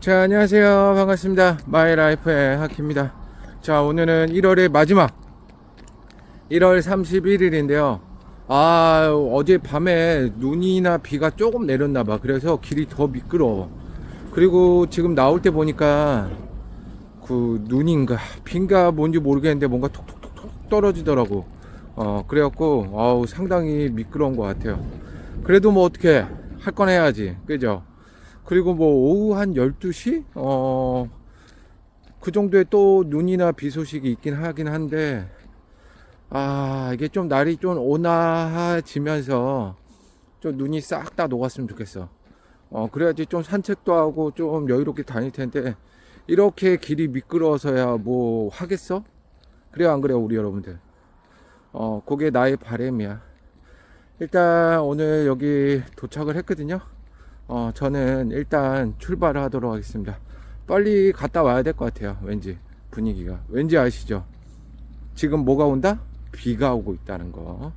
자, 안녕하세요. 반갑습니다. 마이라이프의 하키입니다. 자, 오늘은 1월의 마지막 1월 31일인데요. 아, 어제 밤에 눈이나 비가 조금 내렸나봐. 그래서 길이 더 미끄러워. 그리고 지금 나올 때 보니까 그 눈인가 비인가 뭔지 모르겠는데 뭔가 톡톡톡톡 떨어지더라고. 어, 그래갖고, 아우, 상당히 미끄러운 것 같아요. 그래도 뭐 어떻게 할 건 해야지. 그죠? 그리고 뭐 오후 한 12시? 어, 그 정도에 또 눈이나 비 소식이 있긴 하긴 한데, 아, 이게 좀 날이 좀 온화해지면서 좀 눈이 싹 다 녹았으면 좋겠어. 어, 그래야지 좀 산책도 하고 좀 여유롭게 다닐 텐데, 이렇게 길이 미끄러워서야 뭐 하겠어? 그래요, 안 그래요, 우리 여러분들? 어, 그게 나의 바람이야. 일단 오늘 여기 도착을 했거든요. 어, 저는 일단 출발을 하도록 하겠습니다. 빨리 갔다 와야 될 것 같아요. 왠지 분위기가. 왠지 아시죠? 지금 뭐가 온다? 비가 오고 있다는 거.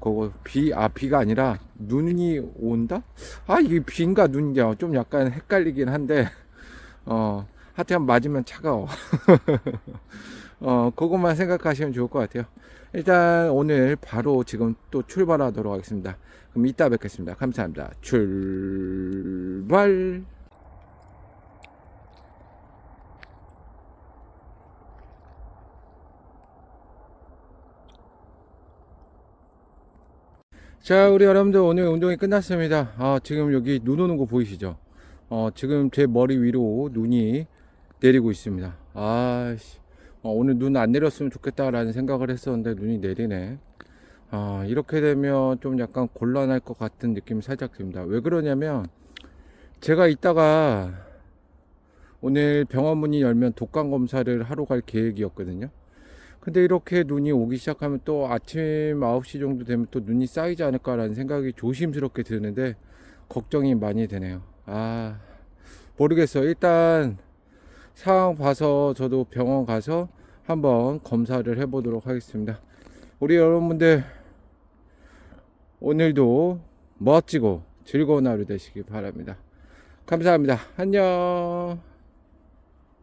그거 비, 아, 비가 아니라 눈이 온다? 아, 이게 비인가 눈인가 좀 약간 헷갈리긴 한데, 어, 하여튼 맞으면 차가워. 어, 그것만 생각하시면 좋을 것 같아요. 일단 오늘 바로 지금 또 출발하도록 하겠습니다. 그럼 이따 뵙겠습니다. 감사합니다. 출발! 자, 우리 여러분들 오늘 운동이 끝났습니다. 아, 지금 여기 눈 오는 거 보이시죠? 어, 지금 제 머리 위로 눈이 내리고 있습니다. 아씨. 어, 오늘 눈 안 내렸으면 좋겠다라는 생각을 했었는데 눈이 내리네. 아, 이렇게 되면 좀 약간 곤란할 것 같은 느낌이 살짝 듭니다. 왜 그러냐면 제가 이따가 오늘 병원 문이 열면 독감 검사를 하러 갈 계획이었거든요. 근데 이렇게 눈이 오기 시작하면 또 아침 9시 정도 되면 또 눈이 쌓이지 않을까라는 생각이 조심스럽게 드는데 걱정이 많이 되네요. 아, 모르겠어요. 일단 상황 봐서 저도 병원 가서 한번 검사를 해보도록 하겠습니다. 우리 여러분들 오늘도 멋지고 즐거운 하루 되시기 바랍니다. 감사합니다. 안녕.